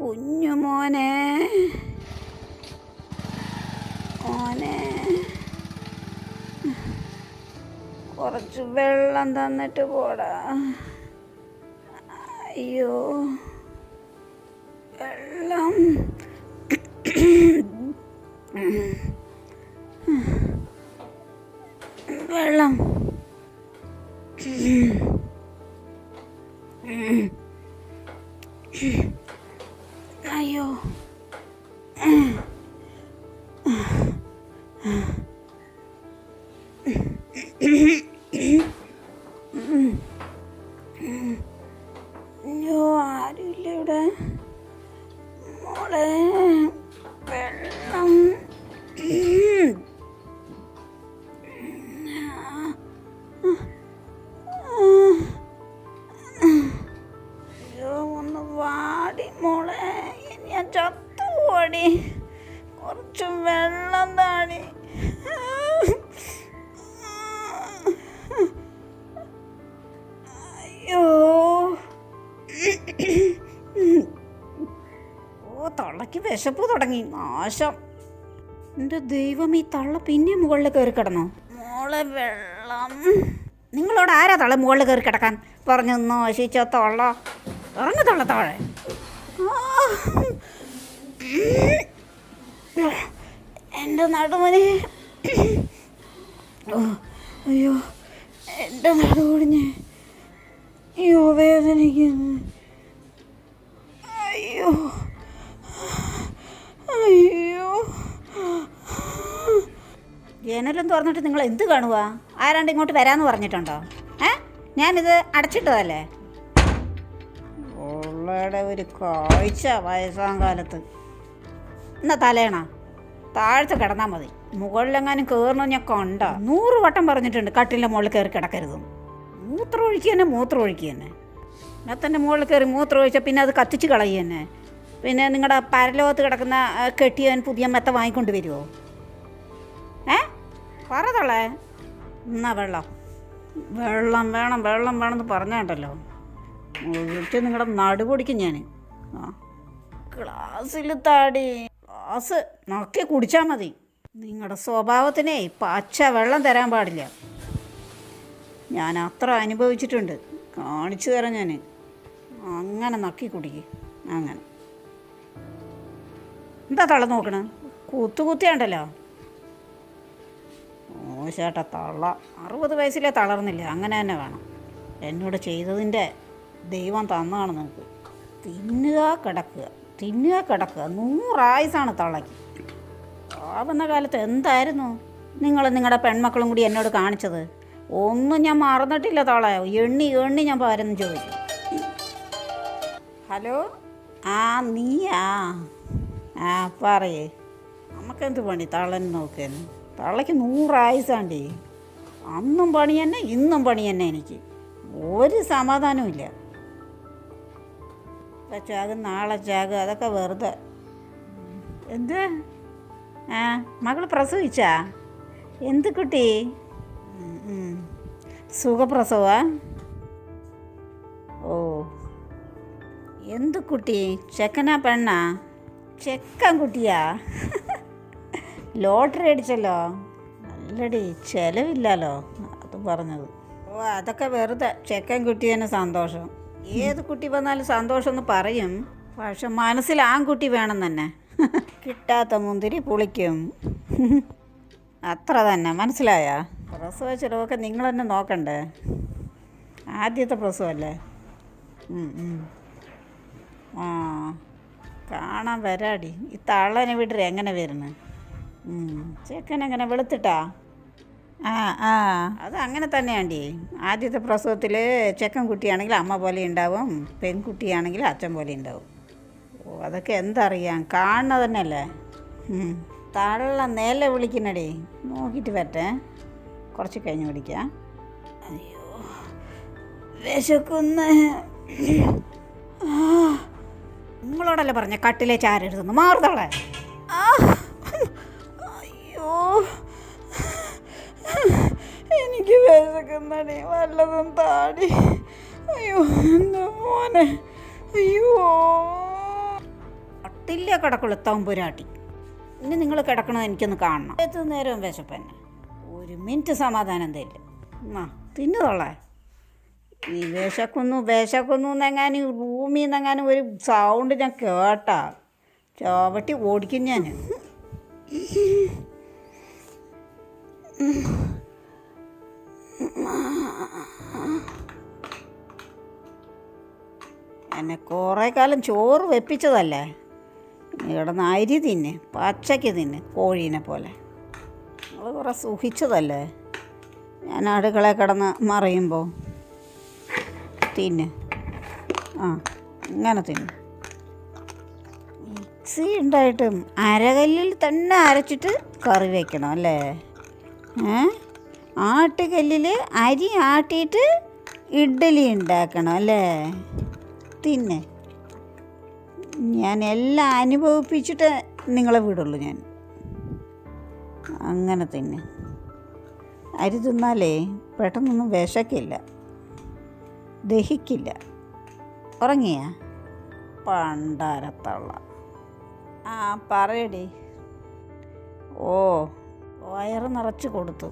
കുഞ്ഞു മോനെ. കുറച്ച് വെള്ളം തന്നിട്ട് പോടാ. അയ്യോ. വെള്ളം അയ്യോ. അയ്യോ ഇവിടെ. മോളെ. ചത്തുപോടി കുറച്ച് വെള്ളം താടി. അയ്യോ. ഓ വിശപ്പ് തുടങ്ങി. നാശം. എന്റെ ദൈവം ഈ തള്ള പിന്നെ മുകളിൽ കയറി കിടന്നോ? മോളെ വെള്ളം. നിങ്ങളോട് ആരാ തള്ള മുകളിൽ കയറി കിടക്കാൻ? പറഞ്ഞു നാശിച്ച തള്ള. ഇറങ്ങ തള്ള താഴെ. ആ. എന്റെ നടുമനെ ഓ അയ്യോ എന്റെ നടുപൊടിഞ്ഞ് അയ്യോ വേദനിക്കുന്നു അയ്യോ അയ്യോ. ജനലും തുറന്നിട്ട് നിങ്ങൾ എന്ത് കാണുക ആരാണ്ട് ഇങ്ങോട്ട് വരാന്ന് പറഞ്ഞിട്ടുണ്ടോ? ഏ? ഞാനിത് അടച്ചിട്ടതല്ലേ? ഉള്ളയുടെ ഒരു കാഴ്ച വയസ്സാം കാലത്ത്. എന്നാ തലേണ താഴത്ത് കിടന്നാൽ മതി. മുകളിലെങ്ങാനും കയറണം ഞാൻ കണ്ട. നൂറ് വട്ടം പറഞ്ഞിട്ടുണ്ട് കട്ടിലിന്റെ മുകളിൽ കയറി കിടക്കരുത് മൂത്രം ഒഴിക്കുക തന്നെ മൂത്രം ഒഴിക്കുക തന്നെ മെത്തന്റെ മുകളിൽ കയറി മൂത്രം ഒഴിച്ചാൽ പിന്നെ അത് കത്തിച്ച് കളയുക തന്നെ പിന്നെ നിങ്ങളുടെ പരലോകത്ത് കിടക്കുന്ന കെട്ടിയവൻ പുതിയ മെത്ത വാങ്ങിക്കൊണ്ട് വരുമോ ഏ? പറ തള്ളേ. എന്നാ വെള്ളം? വെള്ളം വേണം വെള്ളം വേണമെന്ന് പറഞ്ഞാണ്ടല്ലോ ഒഴിച്ച് നിങ്ങളുടെ നടുപൊടിക്കും ഞാൻ ആ ക്ലാസ്സിൽ താടി. ഗ്ലാസ് നോക്കി കുടിച്ചാൽ മതി. നിങ്ങളുടെ സ്വഭാവത്തിനെ പച്ച വെള്ളം തരാൻ പാടില്ല. ഞാൻ അത്ര അനുഭവിച്ചിട്ടുണ്ട്. കാണിച്ചു തരാം ഞാൻ അങ്ങനെ നക്കി കുടിക്ക്. അങ്ങനെ. എന്താ തള്ള നോക്കണ? കുത്തു കുത്തിയാണ്ടല്ലോ? ഓ ചേട്ടാ തള്ള. അറുപത് വയസ്സിലേ തളർന്നില്ല? അങ്ങനെ തന്നെ വേണം. എന്നോട് ചെയ്തതിന്റെ ദൈവം തന്നാണ് നിങ്ങൾക്ക് തിന്നുക കിടക്കുക. തിന്നുക കിടക്കുക. നൂറായുസാണ് തള്ളയ്ക്ക് ആവുന്ന കാലത്ത് എന്തായിരുന്നു നിങ്ങൾ നിങ്ങളുടെ പെൺമക്കളും കൂടി എന്നോട് കാണിച്ചത്? ഒന്നും ഞാൻ മറന്നിട്ടില്ല തള എണ്ണി എണ്ണി ഞാൻ പകരം ചോദിച്ചു. ഹലോ? ആ നീയാ? ആ പറയേ. നമുക്കെന്ത് പണി തളൻ നോക്കിയെന്ന് തള്ളയ്ക്ക് നൂറായുസാണ്ടേ. അന്നും പണി തന്നെ ഇന്നും പണി തന്നെ എനിക്ക്. ഒരു സമാധാനവും ഇല്ല. ഇപ്പം ചാകും നാളെ ചാകും അതൊക്കെ വെറുതെ. എന്ത്? ആ മകൾ പ്രസവിച്ചാ? എന്ത് കുട്ടി. സുഖപ്രസവാ? ഓ. എന്ത് കുട്ടി? ചെക്കനാ പെണ്ണാ? ചെക്കൻ കുട്ടിയാ? ലോട്ടറി അടിച്ചല്ലോ? നല്ലടി ചെലവില്ലല്ലോ അത് പറഞ്ഞത്. ഓ അതൊക്കെ വെറുതെ. ചെക്കൻ കുട്ടി തന്നെ സന്തോഷം. ഏത് കുട്ടി വന്നാലും സന്തോഷം എന്ന് പറയും. പക്ഷെ മനസ്സിൽ ആൺകുട്ടി വേണം തന്നെ. കിട്ടാത്ത മുന്തിരി പുളിക്കും. അത്ര തന്നെ. മനസ്സിലായ? പ്രസവ ചിലവൊക്കെ നിങ്ങൾ തന്നെ നോക്കണ്ടേ? ആദ്യത്തെ പ്രസവമല്ലേ. ആ കാണാൻ വരാടി. ഈ തള്ളനെ വിടരെ എങ്ങനെ വരുന്നു? ചെക്കൻ എങ്ങനെ വെളുത്തിട്ടാ? ആ ആ. അത് അങ്ങനെ തന്നെയാണ്ടി. ആദ്യത്തെ പ്രസവത്തിൽ ചെക്കൻ കുട്ടിയാണെങ്കിൽ അമ്മ പോലെ ഉണ്ടാവും പെൺകുട്ടിയാണെങ്കിൽ അച്ഛൻ പോലെ ഉണ്ടാവും ഓ അതൊക്കെ എന്തറിയാം? കാണുന്നത് തന്നെയല്ലേ. തള്ള നേല വിളിക്കണടി നോക്കിയിട്ട് വരട്ടെ. കുറച്ച് കഴിഞ്ഞ് വിളിക്കാം. അയ്യോ വിശക്കുന്ന. നിങ്ങളോടല്ലേ പറഞ്ഞ കട്ടിലെ ചാരെടുത്തുന്നു മാറുതളെ വിശക്കുന്നടി വല്ലതും താടി. അയ്യോ എന്താ മോനെ. അയ്യോ. കട്ടിലേ കിടക്കുളത്താവും പുരാട്ടി. ഇനി നിങ്ങൾ കിടക്കണത് എനിക്കൊന്ന് കാണണം. ഏത് നേരവും വിശപ്പന്നെ ഒരു മിനിറ്റ് സമാധാനം തരില്ല ആ തിന്നുതൊള്ളേ ഈ വിശക്കുന്നു വിശക്കുന്നു എന്നെങ്ങാനും റൂമിൽ നിന്നെങ്ങാനും ഒരു സൗണ്ട് ഞാൻ കേട്ടാ. ചാവട്ടി ഓടിക്കും ഞാൻ എന്നെ കുറേ കാലം ചോറ് വെപ്പിച്ചതല്ലേ. കിടന്ന് അരി തിന്ന് പച്ചയ്ക്ക് തിന്ന് കോഴീനെ പോലെ. നിങ്ങൾ കുറേ സുഖിച്ചതല്ലേ. ഞാൻ അടുക്കള കിടന്ന് മറിയുമ്പോൾ തിന്ന്. ആ ഇങ്ങനെ തിന്ന്. മിക്സി ഉണ്ടായിട്ടും അരകല്ലിൽ തന്നെ അരച്ചിട്ട് കറി വയ്ക്കണം അല്ലേ? ഏ? ആട്ടുകല്ലിൽ അരി ആട്ടിയിട്ട് ഇഡ്ഡലി ഉണ്ടാക്കണം അല്ലേ? തിന്നെ ഞാൻ എല്ലാം അനുഭവിപ്പിച്ചിട്ട് നിങ്ങളെ വിടുള്ളൂ ഞാൻ. അങ്ങനെ തന്നെ. അരി തിന്നാലേ പെട്ടെന്നൊന്നും വിശക്കില്ല. ദഹിക്കില്ല. ഉറങ്ങിയ? പണ്ടാരത്തള്ള. ആ പറയടി. ഓ വയറ് നിറച്ച് കൊടുത്തു.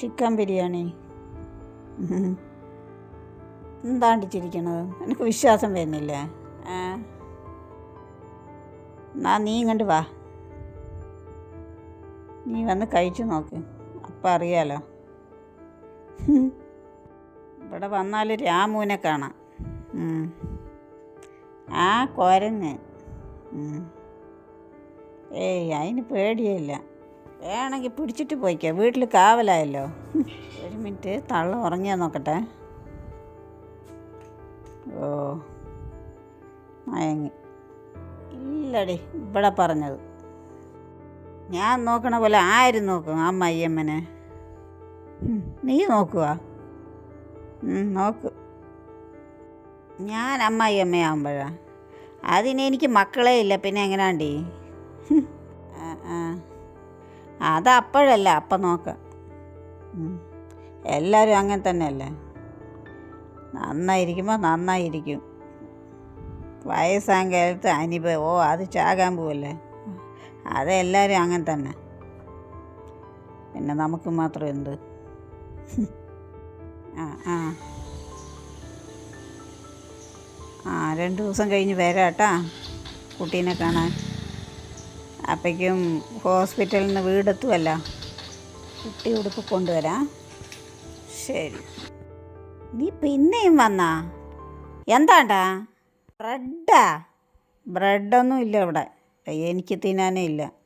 ചിക്കൻ ബിരിയാണി. എന്താണ്ട് ചിരിക്കണത് എനിക്ക് വിശ്വാസം വരുന്നില്ല. എന്നാ നീ ഇങ്ങോട്ട് വാ. നീ വന്ന് കഴിച്ചു നോക്ക്. അപ്പം അറിയാലോ. ഇവിടെ വന്നാൽ രാമുവിനെ കാണാം. ആ കുരങ്ങ്. ഏയ് അതിന് പേടിയില്ല വേണമെങ്കിൽ പിടിച്ചിട്ട് പോയിക്കോ. വീട്ടിൽ കാവലായല്ലോ. ഒരു മിനിറ്റ് തള്ള ഉറങ്ങിയാൽ നോക്കട്ടെ. മയങ്ങി. ഇല്ലടി ഇവിടെ പറഞ്ഞത്. ഞാൻ നോക്കണ പോലെ ആരും നോക്കും ആ മയ്യമ്മനെ? നീ നോക്കുക നോക്ക്. ഞാൻ അമ്മായിയമ്മയാകുമ്പോഴാ അതിന് എനിക്ക് മക്കളേ ഇല്ല പിന്നെ എങ്ങനാണ്ടി? അത് അപ്പം നോക്കാം. എല്ലാവരും അങ്ങനെ തന്നെയല്ലേ? നന്നായിരിക്കുമ്പോൾ നന്നായിരിക്കും. വയസ്സാൻ അനിപ ഓ അത് ചാകാൻ പോവല്ലേ? അതെല്ലാവരും അങ്ങനെ തന്നെ. പിന്നെ നമുക്ക് മാത്രം എന്ത്? ആ ആ. ആ രണ്ട് ദിവസം കഴിഞ്ഞ് വരാം കേട്ടാ. കുട്ടീനെ കാണാൻ. അപ്പോഴേക്കും ഹോസ്പിറ്റലിൽ നിന്ന് വീടെത്തുമല്ല കുട്ടി ഉടുപ്പ് കൊണ്ടുവരാം. ശരി. നീ പിന്നെയും വന്നാ? എന്താണ്ടാ? ബ്രെഡാ? ബ്രെഡൊന്നും ഇല്ല ഇവിടെ. എനിക്ക് തിന്നാനേ ഇല്ല.